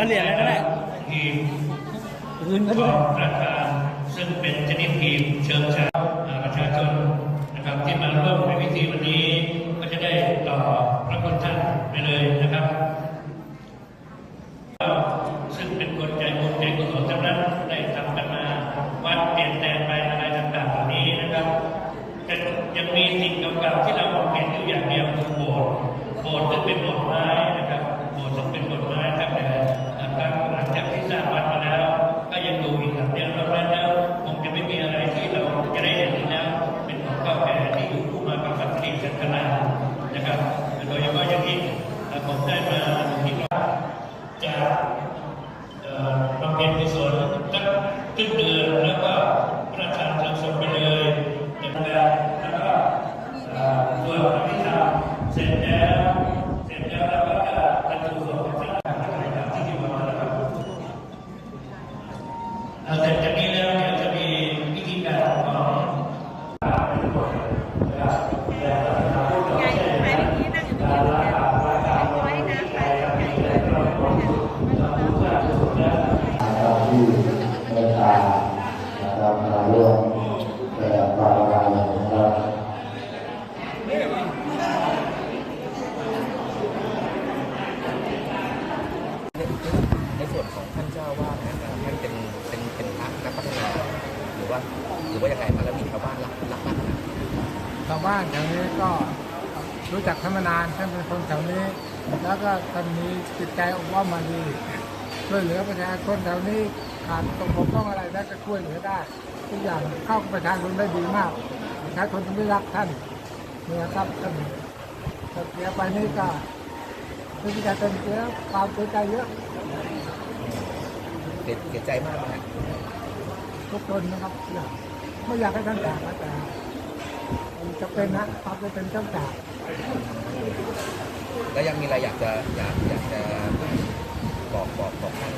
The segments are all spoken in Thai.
ทีมอื่นก็ด้อยงประธานซึ่งเป็นชนิดทีมเชิงชาอ่าประชาชนนะครับที่มาร่วมในพิธีวันนี้ก็จะได้ต่อพระคุณท่านไปเลยนะครับ ซึ่งเป็นคนใจบุญใจกุศลทั้งนั้นได้ทำกันมาวัดเปลี่ยนแปลงไปอะไรต่างๆเหล่านี้นะครับ แต่ยังมีสิ่งเก่าๆที่เรามองเห็นอยู่อย่างเดียวคือโบสถ์โบสถ์ซึ่งเป็นโบสถ์ไม้นะครับโบสถ์ซึ่งเป็นโบสถ์ไม้ครับหลังจากที่สร้างวัดมาแล้ว ก็ยังดูอีกครับเดียวนอกนั้นแล้วคงจะไม่มีอะไรที่เราจะได้เห็นอีกแล้ว เป็นของเก่าแก่ที่อยู่คู่มากับวัดที่ชันนานะครับ โดยเฉพาะอย่างยิ่งเอ่อผมได้มาที่ว่าจะ เอ่อบำเพ็ญกุศลสักครึ่งเดือนแล้วก็พระราชทานเพลิงศพไปเลยอย่างแรกแล้วก็เอ่อสวดอภิธรร มเสร็จแล้วเสร็จแล้วเราก็จะบรรจุศพให้พระราชทานที่ที่มาแล้วครับเอ่อเสร็จจากนี้แล้วเดี๋ยวจะมีพิธีการของ ไงไปเมื่อกี้นั่งอยู่ตรงนี้ไว้นะไปไงเลย นะครับที่เดินทางนะครับมาร่วมแสดงความอาลัยนะครับ ในส่วนของท่านเจ้าวาดเนี่ยนะท่านเป็นเป็นเป็นพระนักพัฒนาหรือว่าหรือว่ายังไงมาแล้วมีชาวบ้านรักรักมากนะ ชาวบ้านแถวนี้ก็รู้จักท่านมานานท่านเป็นคนแถวนี้ แล้วก็ท่านมีจิตใจอบอ้อมมาดีช่วยเหลือประชาชนแถวนี้ขาดตรงบกพร่องอะไรแล้วก็ช่วยเหลือได้ทุกอย่างเข้ากับประชาชนได้ดีมากประชาชนไม่รักท่านเนี่ยครับท่านแต่เสียไปนี่ก็คือประชาชนเสียความเสียใจเยอะเสียเสียใจมากนะทุกคนนะครับอยากไม่อยากให้ท่านจากนะแต่ จะเป็นนะความจะเป็นเจ้าจ่าแล้วยังมีอะไรอยากจะอยากอยากจะบอกบอกบอกท่าน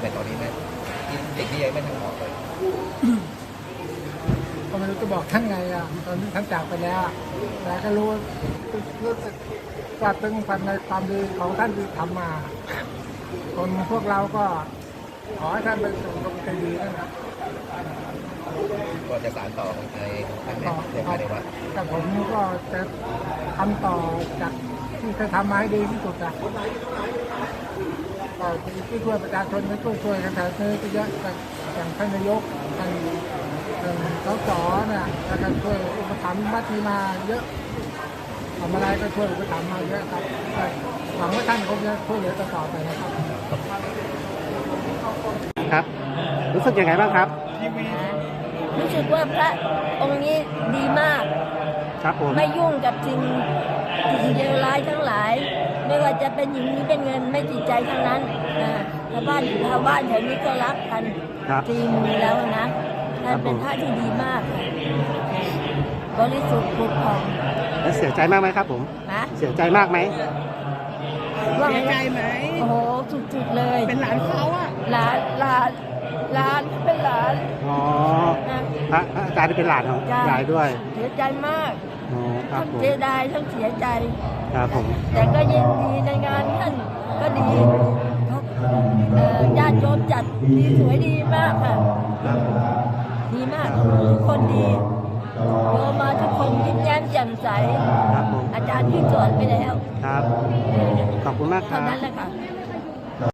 ในตอนนี้ไหมที่สิ่งที่ยังไม่ทันบอกเลยก็ไม่รู้จะบอกท่านไงอะตอนนี้ท่านจากไปแล้วแต่ก็รู้รู้สึกว่าตึงพันในความดีของท่านที่ทำมา คนพวกเราก็ขอให้ท่านไปสู่ตรงใจดีนะครับ ก็จะสานต่อในท่านในในภายในวัดแต่ผมก็จะทำต่อจากที่เคยทำมาให้ดีที่สุดอะก็ที่ช่วยประชาชนก็ช่วยช่วยกันแถวนี้ก็เยอะแต่อย่างท่านนายกท่านท่านสสเนี่ยแล้วก็ช่วยอุปถัมภ์มัดมีมาเยอะทำอะไรก็ช่วยอุปถัมภ์มาเยอะครับก็หวังว่าท่านคงจะช่วยเหลือต่อไปนะครับ ครับ รู้สึกยังไงบ้างครับ รู้สึกว่าพระองค์นี้ดีมาก ครับผมไม่ยุ่งกับสิ่งสิ่งเลวร้ายทั้งหลาย ไม่ว่าจะเป็นหญิงหรือเป็นเงินไม่จิตใจทั้งนั้นนะชาวบ้านชาวบ้านแถวนี้ก็รักกันครับจริงแล้วนะท่านเป็นครับผมพระที่ดีมาก บริสุทธิ์ผุดผ่องแล้วเสียใจมากไหมครับผมนะเสียใจมากไหมว่าเสียใจไหมโอ้โหสุดๆเลย เป็นหลานเขาอะหลานหลานหลานเป็นหลานอ๋อนะ พระพระอาจารย์ที่เป็นหลานของจ้ะ ยายด้วยเสียใจมากอ๋อครับทั้งผมเสียดายทั้งเสียใจ ครับผมแต่ก็ยินดีในงานท่านก็ดีเอ่อญาติโยมจัดดีสวยดีมากค่ะ ครับผมดีมากทุกคนดีโยมมาทุกคนยิ้มแย้มแจ่มใส ครับผมอาจารย์ที่สอนไปแล้ว ครับขอบคุณมากคเท่ารับ นั้นแหละค่ะ